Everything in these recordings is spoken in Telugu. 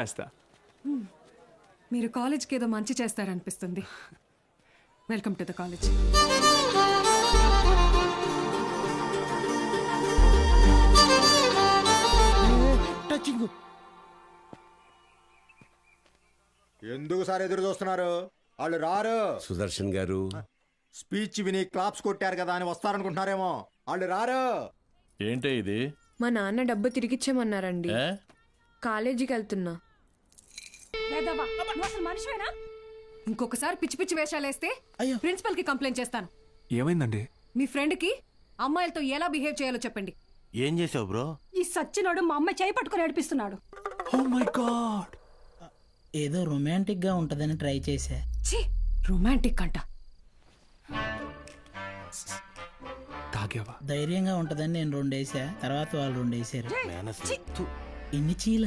చేస్తా మీరు కాలేజ్కి ఏదో మంచి చేస్తారనిపిస్తుంది. Welcome to the college touching ఎందుకు సార్ ఎదురు చూస్తున్నారు? వాళ్ళు రారు. సుదర్శన్ గారు. స్పీచ్ విని క్లాప్స్ కొట్టారు కదా అని వస్తారనుకుంటున్నారేమో. వాళ్ళు రారు. ఏంటే ఇది? మా నాన్న డబ్బు తిరిగిచ్చేమన్నారండి. ఏ? కాలేజీకి వెళ్తున్నా. ఇంకొకసారి పిచ్చి పిచ్చి వేషాలు వేస్తే ప్రిన్సిపల్కి కంప్లైంట్ చేస్తాను. ఏమైందండి? మీ ఫ్రెండ్కి అమ్మాయిలతో ఎలా బిహేవ్ చేయాలో చెప్పండి. ఏం చేసావు బ్రో? ఈ సచ్చినోడు మా అమ్మ చేయి పట్టుకుని నడిపిస్తున్నాడు ఓ మై గాడ్ ఏదో రొమాంటిక్గా ఉంటదని ట్రై చేశా. ఛీ రొమాంటిక్ అంట. తాగావా? ధైర్యంగా ఉంటదని నేను రెండేసా తర్వాత వాళ్ళు రెండేసారు ఎన్ని చీల?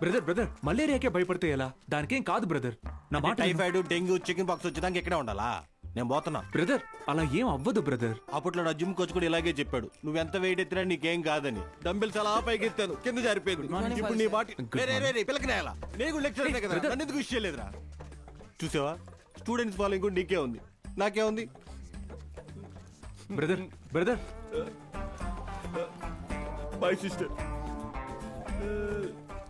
బ్రదర్ బ్రదర్ మలేరియాకే భయపడితే ఎలా? దానికేం కాదు బ్రదర్ నా మాట. టైఫాయిడ్ డెంగ్యూ చికెన్ పాక్స్ వచ్చేదానికి ఇక్కడే ఉండాలా? నేను పోతున్నా. బ్రదర్ అలా ఏం అవ్వదు బ్రదర్ అప్పట్లో నా జిమ్ కోచ్ కూడా ఇలాగే చెప్పాడు. నువ్వు ఎంత వెయిట్ ఎత్తినా నీకేం కాదని. డంబిల్స్ అలా పైకి ఎత్తాను కింద జారిపోయింది. ఇప్పుడు నీ బాటి నేను లెక్చర్ కదా. నన్ను ఎందుకు విషయం లేదురా చూసావా? స్టూడెంట్స్ ఫాలోయింగ్ కూడా నీకే ఉంది. నాకే ఉంది. బ్రదర్ బ్రదర్ మై సిస్టర్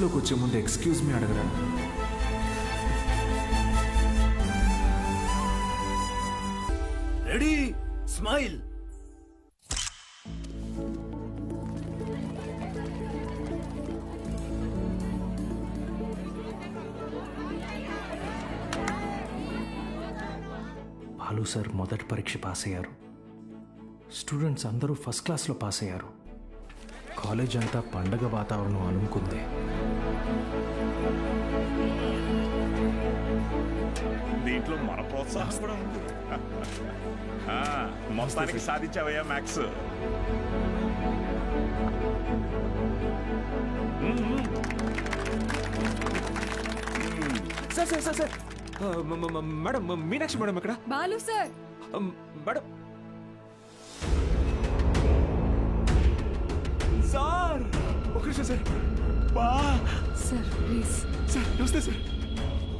క్లాస్లోకి వచ్చే ముందు ఎక్స్క్యూజ్ మీ అడగరా? Ready smile. బాలు సార్ మొదటి పరీక్ష పాస్ అయ్యారు. స్టూడెంట్స్ అందరూ ఫస్ట్ క్లాస్లో పాస్ అయ్యారు. కాలేజ్ అంతా పండగ వాతావరణం అనుకుంది. దీంట్లో మన ప్రోత్సాహం కూడా ఉంది. ఆ, మొత్తానికి సాధించావయ్యా max sir sir sir sir. Madam మ- మీనాక్షి మేడం ఎక్కడ? బాలు సార్. మేడం. సార్! ఒక నిమిషం సార్. బా! Sir please. సార్ నమస్తే సార్.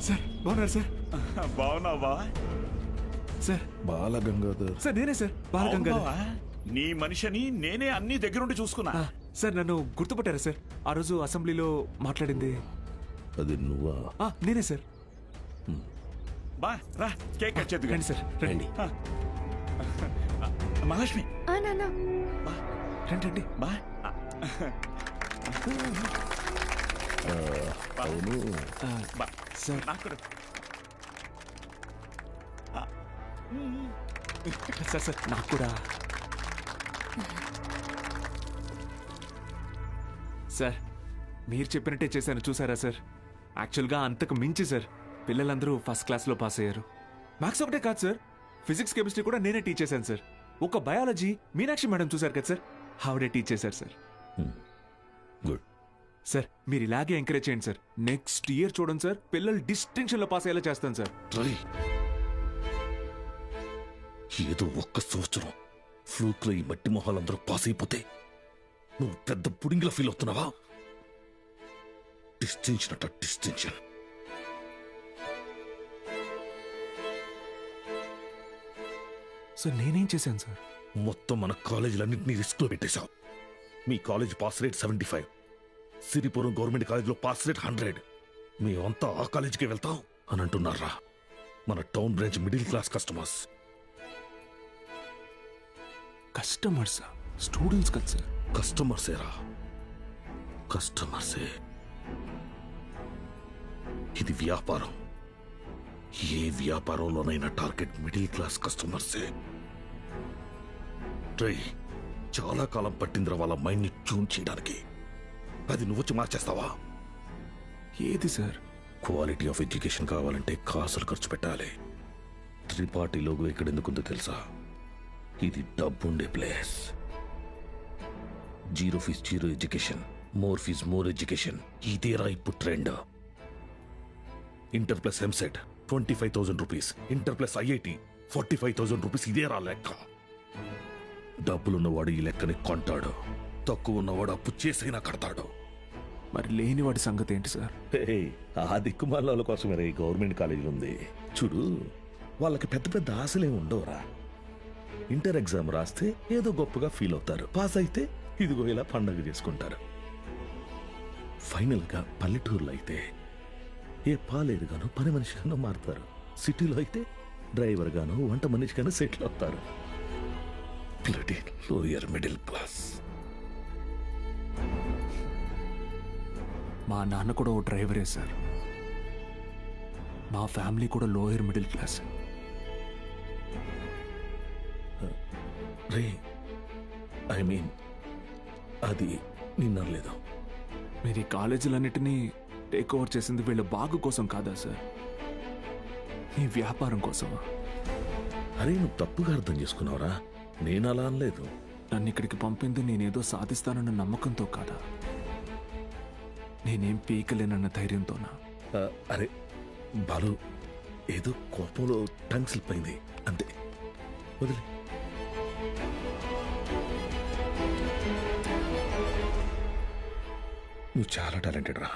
సార్ బాగున్నారు సార్? బాగున్నావు? సార్. బాలగంగాధర్. సార్ నేనే సార్. బాలగంగాధర్. బావా, నీ మనిషిని నేనే అన్ని దగ్గరుండి చూసుకున్నా. ఆ, సార్ నన్ను గుర్తుపట్టారా సార్? ఆ రోజు అసెంబ్లీలో మాట్లాడింది. అది నువ్వా? ఆ, నేనే సార్. బా రా కేక్ కట్ చేద్దుగా. రండి సార్ రండి. మహాలక్ష్మి. ఆ నాన్న. రండి రండి. బా. అవును. బా సార్. నాకు కూడా. సార్ సార్ నాకు కూడా. సార్ మీరు చెప్పినట్టే చేశాను. చూసారా సార్? యాక్చువల్గా అంతకు మించి సార్. పిల్లలందరూ ఫస్ట్ క్లాస్లో పాస్ అయ్యారు. మ్యాథ్స్ ఒకటే కాదు సార్. ఫిజిక్స్ కెమిస్ట్రీ కూడా నేనే టీచ్ చేశాను సార్. ఒక బయాలజీ మీనాక్షి మేడం చూశారు కదా సార్? ఆవిడే టీచ్ చేశారు సార్. గుడ్ సార్ మీరు ఇలాగే ఎంకరేజ్ చేయండి సార్. నెక్స్ట్ ఇయర్ చూడండి సార్. పిల్లలు డిస్టింక్షన్లో పాస్ అయ్యేలా చేస్తాను సార్. ట్రై ఏదో ఒక్క సంవత్సరం ఫ్లూక్లో ఈ మట్టి మొహాలందరూ పాస్ అయిపోతే నువ్వు పెద్ద పుడింగిలా ఫీల్ అవుతున్నావా? డిస్టింక్షన్ అట డిస్టింక్షన్. సార్ నేనేం చేశాను సార్? మొత్తం మన కాలేజీలన్నింటినీ రిస్క్లో పెట్టేశావు. మీ college pass rate seventy five. Siripuram government కాలేజ్లో పాస్ రేట్ హండ్రెడ్. మేమంతా ఆ కాలేజీకి వెళ్తాం అని అంటున్నారా? మన town branch middle class customers. Customers students కదా సార్. కస్టమర్సేరా? కస్టమర్సే? ఇది వ్యాపారం. ఏ వ్యాపారంలోనైనా టార్గెట్ మిడిల్ క్లాస్ కస్టమర్సే. ట్రై చాలా కాలం పట్టిందిరా వాళ్ళ మైండ్ని ట్యూన్ చేయడానికి. అది నువ్వు వచ్చి మార్చేస్తావా? ఏది సార్? క్వాలిటీ ఆఫ్ ఎడ్యుకేషన్ కావాలంటే కాసులు ఖర్చు పెట్టాలి. త్రిపాఠి లోగో ఇక్కడ ఎందుకుందో తెలుసా? ఇది డబ్బుండే place zero fees zero education more fees more education. ఇదేరా ఇప్పుడు trend. Inter plus EAMCET twenty five thousand rupees. Inter plus IIT forty five thousand rupees ఇదేరా లెక్క. డబ్బులున్నవాడు ఈ లెక్కని కొంటాడు. తక్కువ ఉన్నవాడు అప్పు చేసైనా కడతాడు. మరి లేనివాడి సంగతి ఏంటి సార్? ఆ దిక్కుమాల కోసమే గవర్నమెంట్ కాలేజీలు ఉంది చూడు వాళ్ళకి పెద్ద పెద్ద ఆశలేం ఉండవురా ఇంటర్ ఎగ్జామ్ రాస్తే ఏదో గొప్పగా ఫీల్ అవుతారు. పాస్ అయితే ఇదిగో ఇలా పండగ చేసుకుంటారు. ఫైనల్గా పల్లెటూరులో అయితే ఏ పాలేరుగానో పని మనిషిగానో మారుతారు. సిటీలో అయితే డ్రైవర్గాను వంట మనిషిగానో సెటిల్ అవుతారు. Lower middle class. మా నాన్న కూడా ఓ డ్రైవరే సార్. మా ఫ్యామిలీ కూడా లోయర్ మిడిల్ క్లాస్. రే ఐ మీన్ అది నిన్నలేదు మీరు ఈ కాలేజీలన్నిటినీ టేక్ ఓవర్ చేసింది వీళ్ళ బాగు కోసం కాదా సార్ మీ వ్యాపారం కోసమా? అరే నువ్వు తప్పుగా అర్థం చేసుకున్నావురా. నేను అలా అనలేదు. నన్ను ఇక్కడికి పంపింది నేనేదో సాధిస్తానన్న నమ్మకంతో కాదా? నేనేం పీకలేనన్న ధైర్యంతోనా? ఆ, అరే బాలు ఏదో కోపంలో టంగ్ స్లిప్ అయింది. అంతే. వదిలే. నువ్వు చాలా టాలెంటెడ్ రా